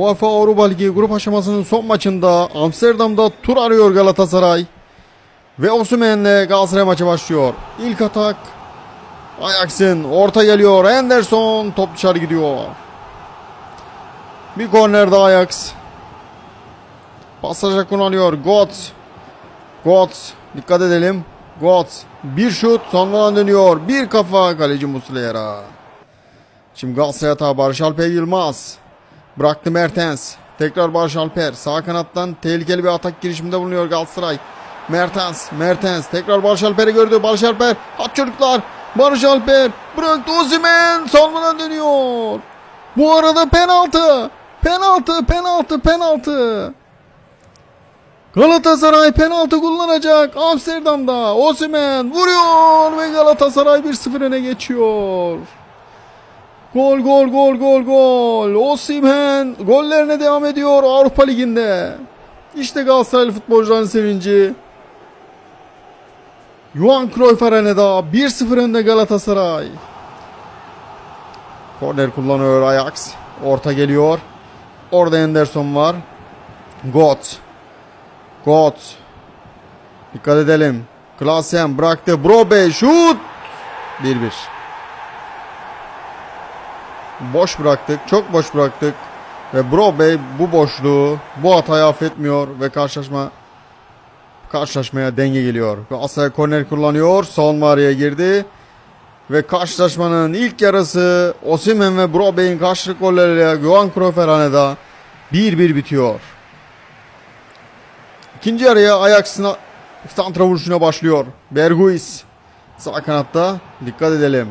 UEFA Avrupa Ligi grup aşamasının son maçında Amsterdam'da tur arıyor Galatasaray. Ve Osimhen'le Galatasaray maçı başlıyor. İlk atak Ajax'ın orta geliyor. Henderson top dışarı gidiyor. Bir kornerde Ajax. Pasajı kullanıyor. Götze. Götze. Dikkat edelim. Götze. Bir şut sonradan dönüyor. Bir kafa kaleci Muslera. Şimdi Galatasaray hata Barış Alper Yılmaz. Bıraktı Mertens. Tekrar Barış Alper. Sağ kanattan tehlikeli bir atak girişiminde bulunuyor Galatasaray. Mertens. Mertens. Tekrar Barış Alper'i gördü. Barış Alper. At çocuklar. Barış Alper. Bıraktı Osimhen. Salmadan dönüyor. Bu arada penaltı. Penaltı. Penaltı. Penaltı. Galatasaray penaltı kullanacak Amsterdam'da. Osimhen vuruyor ve Galatasaray 1-0 öne geçiyor. Gol gol gol gol gol. Osimhen gollerine devam ediyor Avrupa Ligi'nde. İşte Galatasaraylı futbolcuların sevinci. Johan Cruyff Arena'da 1-0 önde Galatasaray. Korner kullanıyor Ajax. Orta geliyor. Orada Henderson var. Got. Got. Dikkat edelim. Klasen bıraktı. Brobe şut. 1-1. Boş bıraktık. Çok boş bıraktık. Ve Bro Bey bu boşluğu, bu hatayı affetmiyor ve karşılaşma karşılaşmaya denge geliyor. Galatasaray korner kullanıyor. Savunma araya girdi. Ve karşılaşmanın ilk yarısı Osimhen ve Bro Bey'in karşılık golleriyle Johan Cruyff Arena'da 1-1 bitiyor. İkinci yarıya Ajax'ın santra vuruşuna başlıyor. Berguis sağ kanatta dikkat edelim.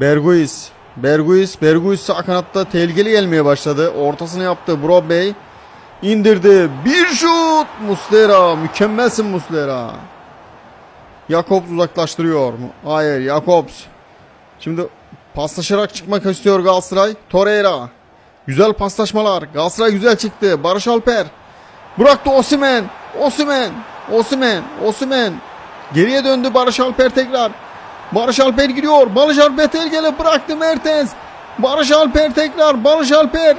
Berguis Berguis, Berguis sağ kanatta tehlikeli gelmeye başladı. Ortasını yaptı Bro Bey. indirdi. Bir şut. Muslera. Mükemmelsin Muslera. Jakobs uzaklaştırıyor. Hayır Jakobs. Şimdi paslaşarak çıkmak istiyor Galatasaray. Torreira. Güzel paslaşmalar. Galatasaray güzel çıktı. Barış Alper. Bıraktı Osimen. Osimen. Osimen. Osimen. Geriye döndü Barış Alper tekrar. Barış Alper gidiyor. Barış Alper tehlikeli bıraktı Mertens. Barış Alper tekrar. Barış Alper.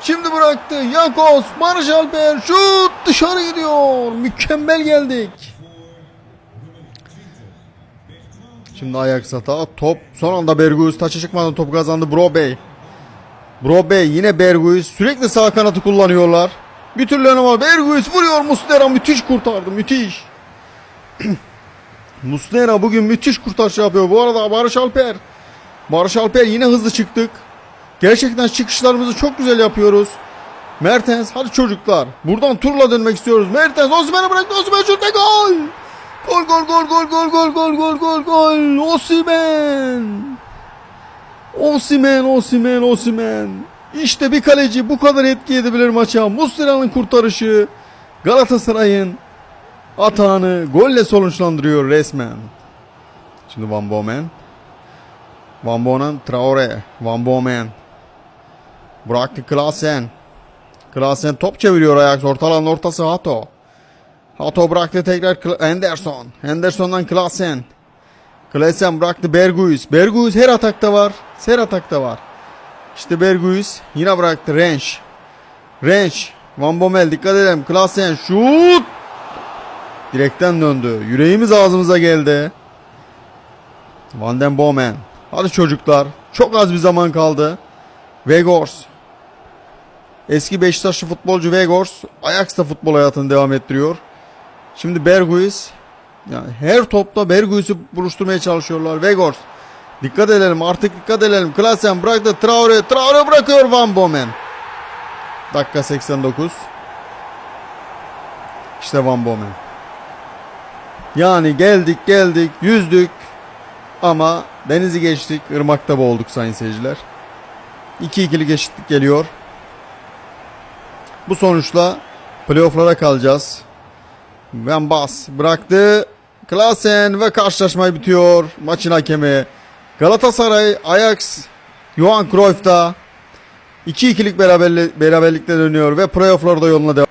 Şimdi bıraktı. Yakos. Barış Alper. Şut dışarı gidiyor. Mükemmel geldik. Şimdi Ajax hata. Top son anda Berguis taça çıkmadan top kazandı Bro Bey. Bro Bey yine Berguis. Sürekli sağ kanatı kullanıyorlar. Bir türlü ama Berguis vuruyor Muslera müthiş kurtardı müthiş. Muslera bugün müthiş kurtarış yapıyor. Bu arada Barış Alper. Barış Alper yine hızlı çıktık. Gerçekten çıkışlarımızı çok güzel yapıyoruz. Mertens hadi çocuklar. Buradan turla dönmek istiyoruz. Mertens Osimhen'e bıraktı. Osimhen şutta gol. Gol gol gol gol gol gol gol gol gol gol. Osimhen. Osimhen Osimhen Osimhen. İşte bir kaleci bu kadar etki edebilir maça. Muslera'nın kurtarışı Galatasaray'ın atağını golle sonuçlandırıyor resmen. Şimdi Van Bomen. Van Bomen Traore. Van Bomen. Bıraktı Klasen. Klasen top çeviriyor Ajax. Orta alanın ortası Hato. Hato bıraktı tekrar Henderson. Henderson'dan Klasen. Klasen bıraktı Berguis. Berguis her atakta var. Her atakta var. İşte Berguis yine bıraktı Renş. Renş. Van Bommel dikkat edelim. Klasen şut. Direkten döndü. Yüreğimiz ağzımıza geldi. Van den Bomen. Hadi çocuklar. Çok az bir zaman kaldı. Vegors. Eski Beşiktaşlı futbolcu Vegors. Ajax'ta futbol hayatını devam ettiriyor. Şimdi Berguis. Yani her topta Berguis'i buluşturmaya çalışıyorlar. Vegors. Dikkat edelim artık dikkat edelim. Klasen bıraktı Traore. Traore bırakıyor Van Bomen. Dakika 89. İşte Van Bomen. Yani geldik geldik yüzdük ama denizi geçtik ırmakta boğulduk sayın seyirciler. 2-2'lik eşitlik geliyor. Bu sonuçla playofflara kalacağız. Van Bas bıraktı. Klasen ve karşılaşma bitiyor. Maçın hakemi Galatasaray Ajax Johan Cruyff'ta 2-2'lik beraberli, beraberlikle dönüyor ve playoff'larda yoluna devam.